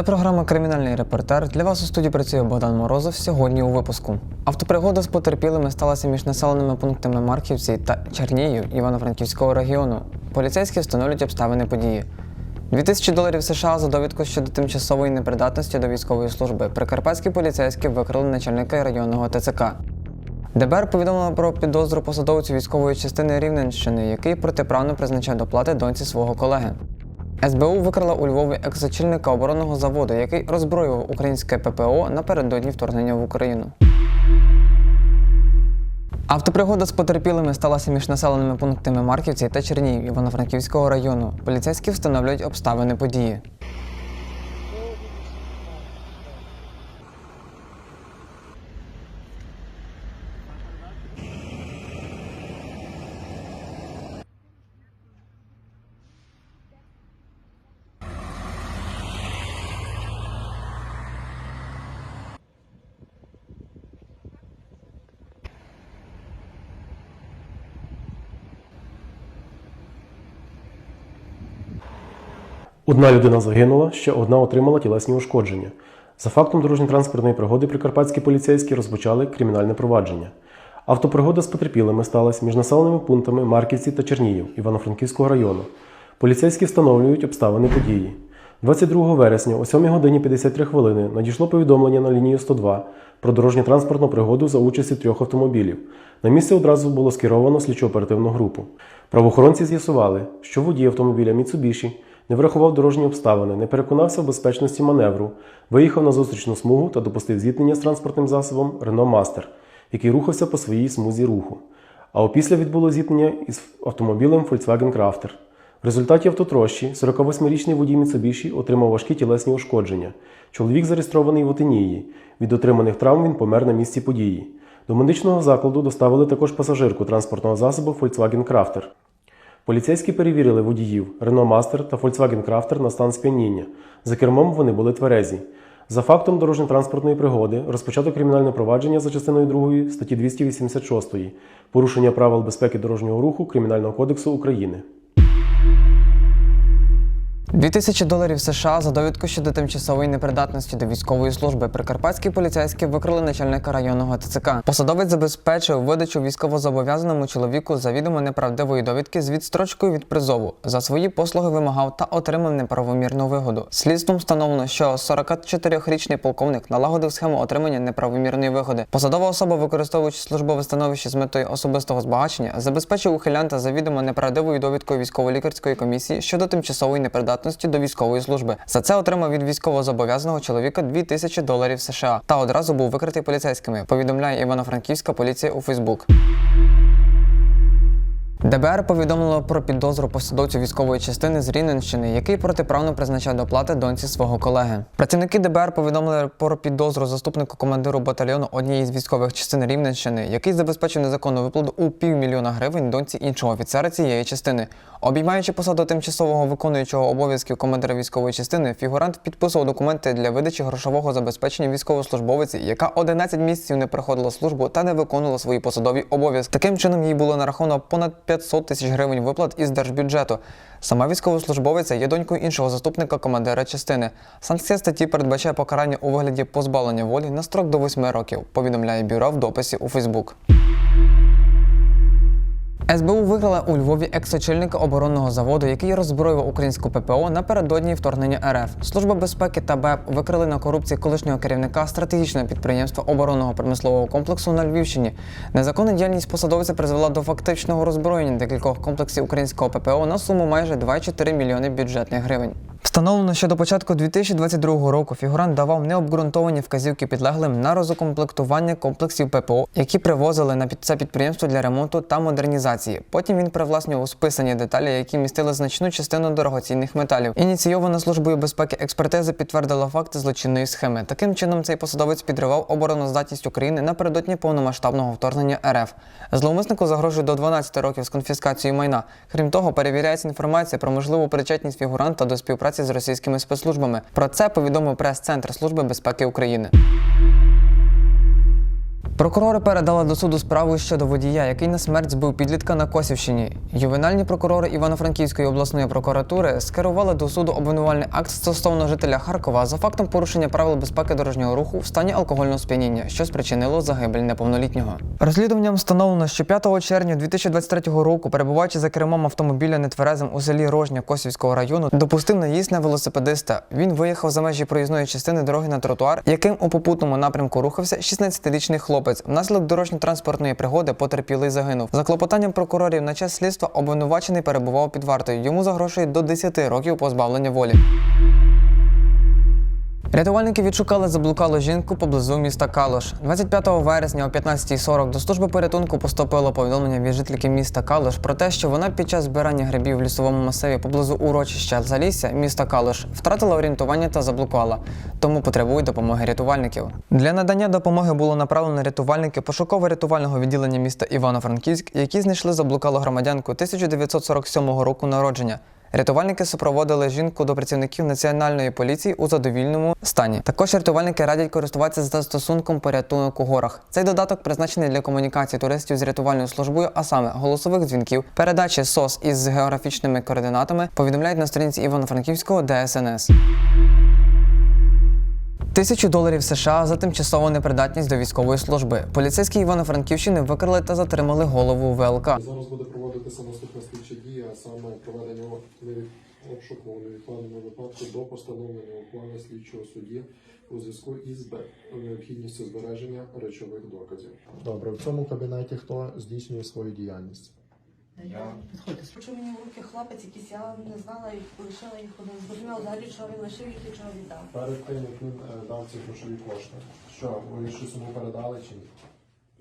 Це програма Кримінальний репортер. Для вас у студії працює Богдан Морозов. Сьогодні у випуску. Автопригода з потерпілими сталася між населеними пунктами Марківці та Чернігів Івано-Франківського регіону. Поліцейські встановлюють обставини події. 2000 доларів США за довідку щодо тимчасової непридатності до військової служби. Прикарпатські поліцейські викрили начальника районного ТЦК. ДБР повідомило про підозру посадовцю військової частини Рівненщини, який протиправно призначає доплати доньці свого колеги. СБУ викрила у Львові екс-очільника оборонного заводу, який роззброював українське ППО напередодні вторгнення в Україну. Автопригода з потерпілими сталася між населеними пунктами Марківці та Чернігів Івано-Франківського району. Поліцейські встановлюють обставини події. Одна людина загинула, ще одна отримала тілесні ушкодження. За фактом дорожньо-транспортної пригоди прикарпатські поліцейські розпочали кримінальне провадження. Автопригода з потерпілими сталася між населеними пунктами Марківці та Чернігів Івано-Франківського району. Поліцейські встановлюють обставини події. 22 вересня о 7 годині 53 хвилини надійшло повідомлення на лінію 102 про дорожньо-транспортну пригоду за участі трьох автомобілів. На місце одразу було скеровано слідчо-оперативну групу. Правоохоронці з'ясували, що водій автомобіля Mitsubishi не врахував дорожні обставини, не переконався в безпечності маневру, виїхав на зустрічну смугу та допустив зіткнення з транспортним засобом Renault Master, який рухався по своїй смузі руху. А опісля відбуло зіткнення із автомобілем Volkswagen Crafter. В результаті автотрощі 48-річний водій Mitsubishi отримав важкі тілесні ушкодження. Чоловік зареєстрований в Отинії. Від отриманих травм він помер на місці події. До медичного закладу доставили також пасажирку транспортного засобу Volkswagen Crafter. Поліцейські перевірили водіїв Renault Master та Volkswagen Crafter на стан сп'яніння. За кермом вони були тверезі. За фактом дорожньо-транспортної пригоди розпочато кримінальне провадження за частиною 2 статті 286 порушення правил безпеки дорожнього руху Кримінального кодексу України. 2000 доларів США за довідку щодо тимчасової непридатності до військової служби. Прикарпатські поліцейські викрили начальника районного ТЦК. Посадовець забезпечив видачу військовозобов'язаному чоловіку завідомо неправдивої довідки з відстрочкою від призову. За свої послуги вимагав та отримав неправомірну вигоду. Слідством встановлено, що 44-річний полковник налагодив схему отримання неправомірної вигоди. Посадова особа, використовуючи службове становище з метою особистого збагачення, забезпечив ухилянта завідомо неправдивою довідкою військово-лікарської комісії щодо тимчасової непридатності до військової служби. За це отримав від військовозобов'язаного чоловіка 2000 доларів США та одразу був викритий поліцейськими. Повідомляє Івано-Франківська поліція у Фейсбук. ДБР повідомило про підозру посадовцю військової частини з Рівненщини, який протиправно призначає доплати доньці свого колеги. Працівники ДБР повідомили про підозру заступнику командиру батальйону однієї з військових частин Рівненщини, який забезпечив незаконну виплату у півмільйона гривень доньці іншого офіцера цієї частини. Обіймаючи посаду тимчасового виконуючого обов'язків командира військової частини, фігурант підписував документи для видачі грошового забезпечення військовослужбовиці, яка 11 місяців не проходила службу та не виконувала свої посадові обов'язки. Таким чином їй було нараховано понад 500 тисяч гривень виплат із держбюджету. Сама військовослужбовиця є донькою іншого заступника командира частини. Санкція статті передбачає покарання у вигляді позбавлення волі на строк до 8 років. Повідомляє бюро в дописі у Фейсбук. СБУ викрила у Львові екс-очільника оборонного заводу, який роззброював українську ППО напередодні вторгнення РФ. Служба безпеки та БЕП викрили на корупції колишнього керівника стратегічного підприємства оборонного промислового комплексу на Львівщині. Незаконна діяльність посадовця призвела до фактичного роззброєння декількох комплексів українського ППО на суму майже 2,4 мільйони бюджетних гривень. Встановлено, що до початку 2022 року фігурант давав необґрунтовані вказівки підлеглим на розукомплектування комплексів ППО, які привозили на це підприємство для ремонту та модернізації. Потім він привласнював списані деталі, які містили значну частину дорогоцінних металів. Ініційована службою безпеки експертиза підтвердила факти злочинної схеми. Таким чином, цей посадовець підривав обороноздатність України напередодні повномасштабного вторгнення РФ. Зловмиснику загрожує до 12 років з конфіскацією майна. Крім того, перевіряється інформація про можливу причетність фігуранта до співпраці з російськими спецслужбами. Про це повідомив прес-центр Служби безпеки України. Прокурори передали до суду справу щодо водія, який на смерть збив підлітка на Косівщині. Ювенальні прокурори Івано-Франківської обласної прокуратури скерували до суду обвинувальний акт стосовно жителя Харкова за фактом порушення правил безпеки дорожнього руху в стані алкогольного сп'яніння, що спричинило загибель неповнолітнього. Розслідуванням встановлено, що 5 червня 2023 року, перебуваючи за кермом автомобіля нетверезим у селі Рожня Косівського району, допустив наїзд на велосипедиста. Він виїхав за межі проїзної частини дороги на тротуар, яким у попутному напрямку рухався 16-річний хлопець. Внаслідок дорожньо-транспортної пригоди потерпілий загинув. За клопотанням прокурорів на час слідства обвинувачений перебував під вартою. Йому загрожує до 10 років позбавлення волі. Рятувальники відшукали заблукалу жінку поблизу міста Калуш. 25 вересня о 15.40 до служби порятунку поступило повідомлення від жительки міста Калуш про те, що вона під час збирання грибів в лісовому масиві поблизу урочища Залісся міста Калуш втратила орієнтування та заблукала, тому потребує допомоги рятувальників. Для надання допомоги було направлено рятувальники пошуково-рятувального відділення міста Івано-Франківськ, які знайшли заблукалу громадянку 1947 року народження. Рятувальники супроводили жінку до працівників національної поліції у задовільному стані. Також рятувальники радять користуватися застосунком порятунок у горах. Цей додаток призначений для комунікації туристів з рятувальною службою, а саме голосових дзвінків, передачі СОС із географічними координатами повідомляють на сторінці Івано-Франківського ДСНС. Тисячу доларів США за тимчасову непридатність до військової служби. Поліцейські Івано-Франківщини викрили та затримали голову ВЛК. Зараз буде проводитися наступна слідча дія, а саме проведення обшуку у невідкладному випадку до постановлення ухвали слідчого судді у зв'язку із необхідністю збереження речових доказів. Добре, в цьому кабінеті хто здійснює свою діяльність? Я підходьте. Що мені в руки хлопець якийсь, я не знала і лишила їх один. Зрозуміла взагалі, що він лишив їх і чого віддав. Перед тим, як він е, дав ці грошові кошти, що ви щось йому передали чи ні?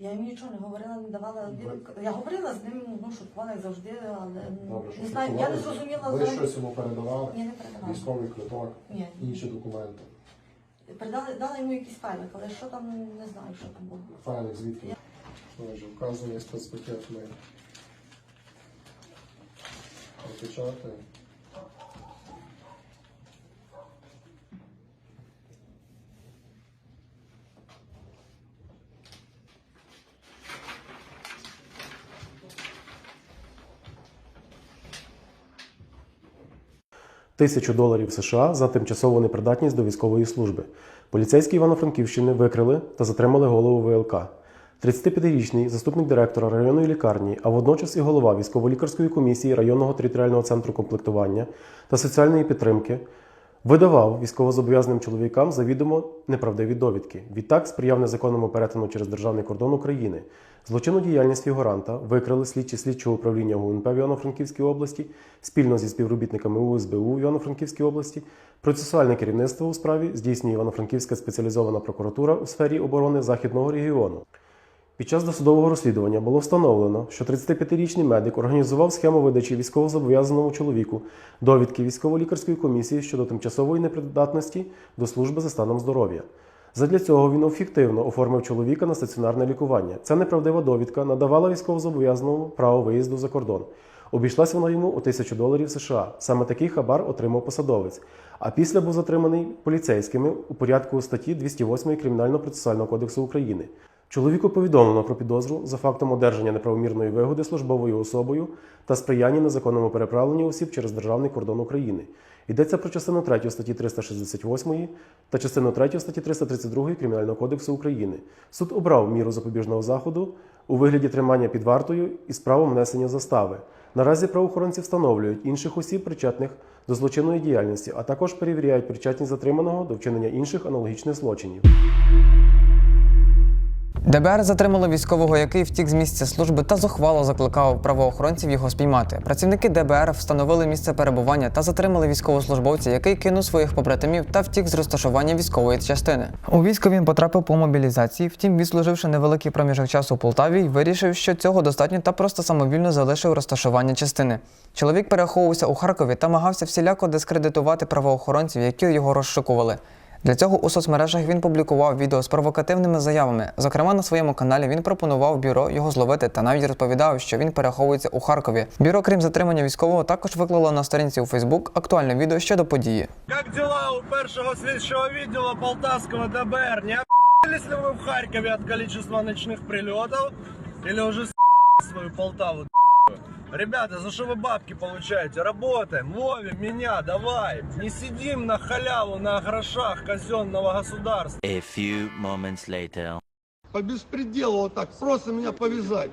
Я йому нічого не говорила, не давала. Він- Я говорила з ним, ну, шуткувала, як завжди, але Добре, що не знаю, я не слідкували? зрозуміла Ви взагалі. щось йому передавали? Ні, не передавала. Військовий квиток, Ні. інші документи. Передали, дала йому якийсь файлик, але що там, не знаю, що там було. Файлик звідки? Отже, вказаний спецпакет ми опечатаємо. Тисячу доларів США за тимчасову непридатність до військової служби. Поліцейські Івано-Франківщини викрили та затримали голову ВЛК. 35-річний заступник директора районної лікарні, а водночас і голова військово-лікарської комісії районного територіального центру комплектування та соціальної підтримки видавав військовозобов'язаним чоловікам завідомо неправдиві довідки. Відтак сприяв незаконному перетину через державний кордон України. Злочинну діяльність фігуранта викрили слідчі слідчого управління ГУНП в Івано-Франківській області спільно зі співробітниками УСБУ в Івано-Франківській області. Процесуальне керівництво у справі здійснює Івано-Франківська спеціалізована прокуратура у сфері оборони Західного регіону. Під час досудового розслідування було встановлено, що 35-річний медик організував схему видачі військовозобов'язаному чоловіку довідки військово-лікарської комісії щодо тимчасової непридатності до служби за станом здоров'я. Задля цього він офіктивно оформив чоловіка на стаціонарне лікування. Ця неправдива довідка надавала військовозобов'язаному право виїзду за кордон. Обійшлася вона йому у тисячу доларів США. Саме такий хабар отримав посадовець. А після був затриманий поліцейськими у порядку статті 208 Кримінально-процесуального кодексу України. Чоловіку повідомлено про підозру за фактом одержання неправомірної вигоди службовою особою та сприяння незаконному переправленню осіб через державний кордон України. Йдеться про частину 3 статті 368 та частину 3 статті 332 Кримінального кодексу України. Суд обрав міру запобіжного заходу у вигляді тримання під вартою із правом внесення застави. Наразі правоохоронці встановлюють інших осіб, причетних до злочинної діяльності, а також перевіряють причетність затриманого до вчинення інших аналогічних злочинів. ДБР затримало військового, який втік з місця служби та зухвало закликав правоохоронців його спіймати. Працівники ДБР встановили місце перебування та затримали військовослужбовця, який кинув своїх побратимів та втік з розташування військової частини. У військо він потрапив по мобілізації. Втім, відслуживши невеликий проміжок часу у Полтаві, вирішив, що цього достатньо та просто самовільно залишив розташування частини. Чоловік переховувався у Харкові та намагався всіляко дискредитувати правоохоронців, які його розшукували. Для цього у соцмережах він публікував відео з провокативними заявами. Зокрема, на своєму каналі він пропонував бюро його зловити та навіть розповідав, що він переховується у Харкові. Бюро, крім затримання військового, також виклало на сторінці у Фейсбук актуальне відео щодо події. Как дела у першого слідчого відділу Полтавського ДБР? Не вы в Харькове от количества ночных прилетов? Или уже с свою Полтаву Ребята, за что вы бабки получаете? Работаем, ловим меня, давай. Не сидим на халяву, на грошах казенного государства. A few moments later. По беспределу вот так просто меня повязать.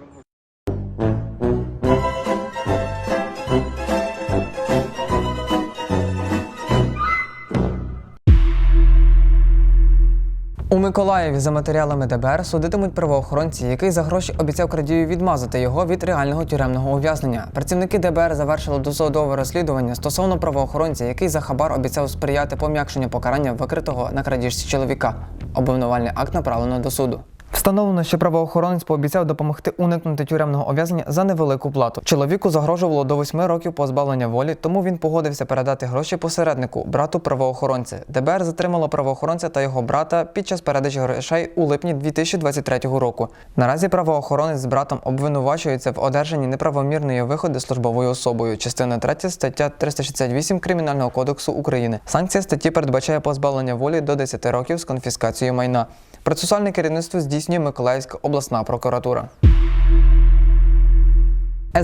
Миколаєві за матеріалами ДБР судитимуть правоохоронці, який за гроші обіцяв крадію відмазати його від реального тюремного ув'язнення. Працівники ДБР завершили досудове розслідування стосовно правоохоронця, який за хабар обіцяв сприяти пом'якшенню покарання викритого на крадіжці чоловіка. Обвинувальний акт направлено до суду. Встановлено, що правоохоронець пообіцяв допомогти уникнути тюремного ув'язнення за невелику плату. Чоловіку загрожувало до 8 років позбавлення волі, тому він погодився передати гроші посереднику, брату правоохоронця. ДБР затримало правоохоронця та його брата під час передачі грошей у липні 2023 року. Наразі правоохоронець з братом обвинувачується в одержанні неправомірної виходи службовою особою. Частина 3 стаття 368 Кримінального кодексу України. Санкція статті передбачає позбавлення волі до 10 років з конфіскацією майна. Процесуальне керівництво здійснює Миколаївська обласна прокуратура.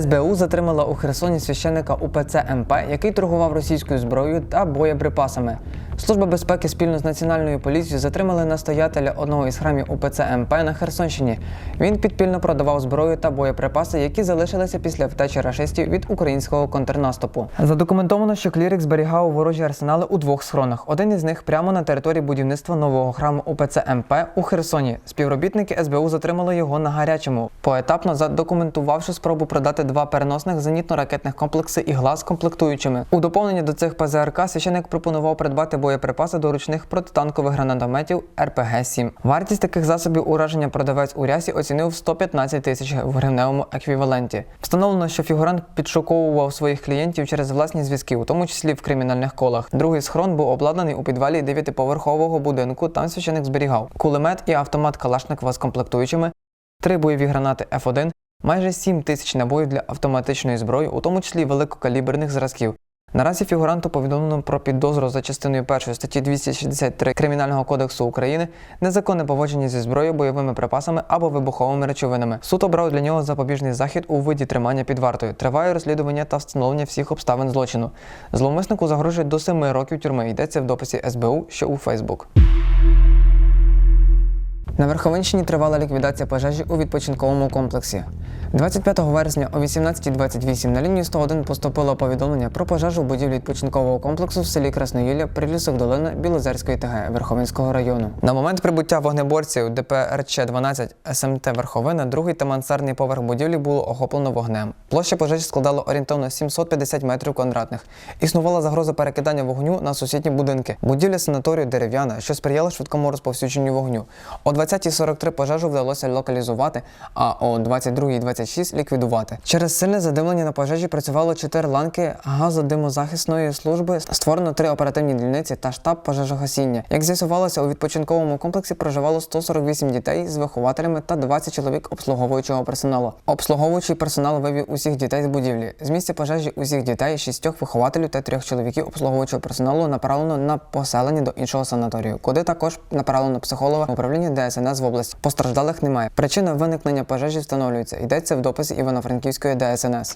СБУ затримала у Херсоні священика УПЦ МП, який торгував російською зброєю та боєприпасами. Служба безпеки спільно з національною поліцією затримали настоятеля одного із храмів УПЦ МП на Херсонщині. Він підпільно продавав зброю та боєприпаси, які залишилися після втечі рашистів від українського контрнаступу. Задокументовано, що клірик зберігав ворожі арсенали у двох схронах. Один із них прямо на території будівництва нового храму УПЦ МП у Херсоні. Співробітники СБУ затримали його на гарячому, поетапно задокументувавши спробу продати два переносних зенітно-ракетних комплекси ігла з комплектуючими. У доповнення до цих ПЗРК священик пропонував придбати боєприпаси до ручних протитанкових гранатометів РПГ-7. Вартість таких засобів ураження продавець у рясі оцінив в 115 тисяч в гривневому еквіваленті. Встановлено, що фігурант підшуковував своїх клієнтів через власні зв'язки, у тому числі в кримінальних колах. Другий схрон був обладнаний у підвалі дев'ятиповерхового будинку. Там священик зберігав кулемет і автомат Калашникова з комплектуючими, три бойові гранати F1, майже 7 тисяч набоїв для автоматичної зброї, у тому числі великокаліберних зразків. Наразі фігуранту повідомлено про підозру за частиною 1 статті 263 Кримінального кодексу України незаконне поводження зі зброєю, бойовими припасами або вибуховими речовинами. Суд обрав для нього запобіжний захід у виді тримання під вартою. Триває розслідування та встановлення всіх обставин злочину. Зловмиснику загрожує до 7 років тюрми. Йдеться в дописі СБУ, що у Фейсбук. На Верховинщині тривала ліквідація пожежі у відпочинковому комплексі. 25 вересня о 18.28 на лінію 101 поступило повідомлення про пожежу в будівлі відпочинкового комплексу в селі Красноїлля, прилісок долина Білозерської ТГ Верховинського району. На момент прибуття вогнеборців ДПРЧ 12 СМТ Верховина, другий та мансардний поверх будівлі було охоплено вогнем. Площа пожежі складала орієнтовно 750 метрів квадратних. Існувала загроза перекидання вогню на сусідні будинки. Будівля санаторію дерев'яна, що сприяла швидкому розповсюдженню вогню. О 20.43 пожежу вдалося локалізувати, а о 22.26 ліквідувати. Через сильне задимлення на пожежі працювало 4 ланки газодимозахисної служби, створено 3 оперативні дільниці та штаб пожежогасіння. Як з'ясувалося, у відпочинковому комплексі проживало 148 дітей з вихователями та 20 чоловік обслуговуючого персоналу. Обслуговуючий персонал вивів усіх дітей з будівлі. З місця пожежі усіх дітей, шістьох вихователів та трьох чоловіків обслуговуючого персоналу направлено на поселення до іншого санаторію, куди також направлено психолога управління ДСНС в області. Постраждалих немає. Причина виникнення пожежі встановлюється. Йдеться в дописі Івано-Франківської ДСНС.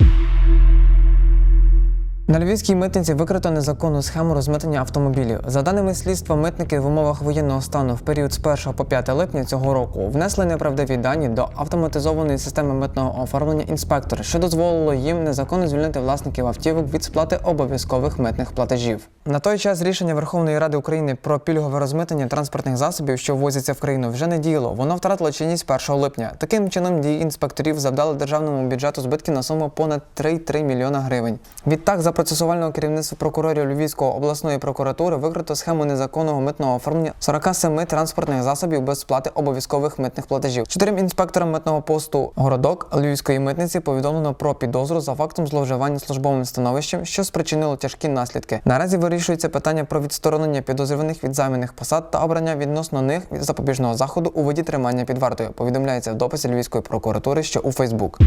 На львівській митниці викрито незаконну схему розмитнення автомобілів. За даними слідства, митники в умовах воєнного стану в період з 1 по 5 липня цього року внесли неправдиві дані до автоматизованої системи митного оформлення інспектор, що дозволило їм незаконно звільнити власників автівок від сплати обов'язкових митних платежів. На той час рішення Верховної Ради України про пільгове розмитнення транспортних засобів, що ввозяться в країну, вже не діяло. Воно втратило чинність 1 липня. Таким чином, дії інспекторів завдали державному бюджету збитків на суму понад 3,3 мільйона гривень. Відтак, за процесуального керівництва прокурорів Львівської обласної прокуратури викрито схему незаконного митного оформлення 47 транспортних засобів без сплати обов'язкових митних платежів. Чотирим інспекторам митного посту городок Львівської митниці повідомлено про підозру за фактом зловживання службовим становищем, що спричинило тяжкі наслідки. Наразі вирішується питання про відсторонення підозрюваних від займаних посад та обрання відносно них запобіжного заходу у виді тримання під вартою. Повідомляється в дописі Львівської прокуратури, що у Фейсбук.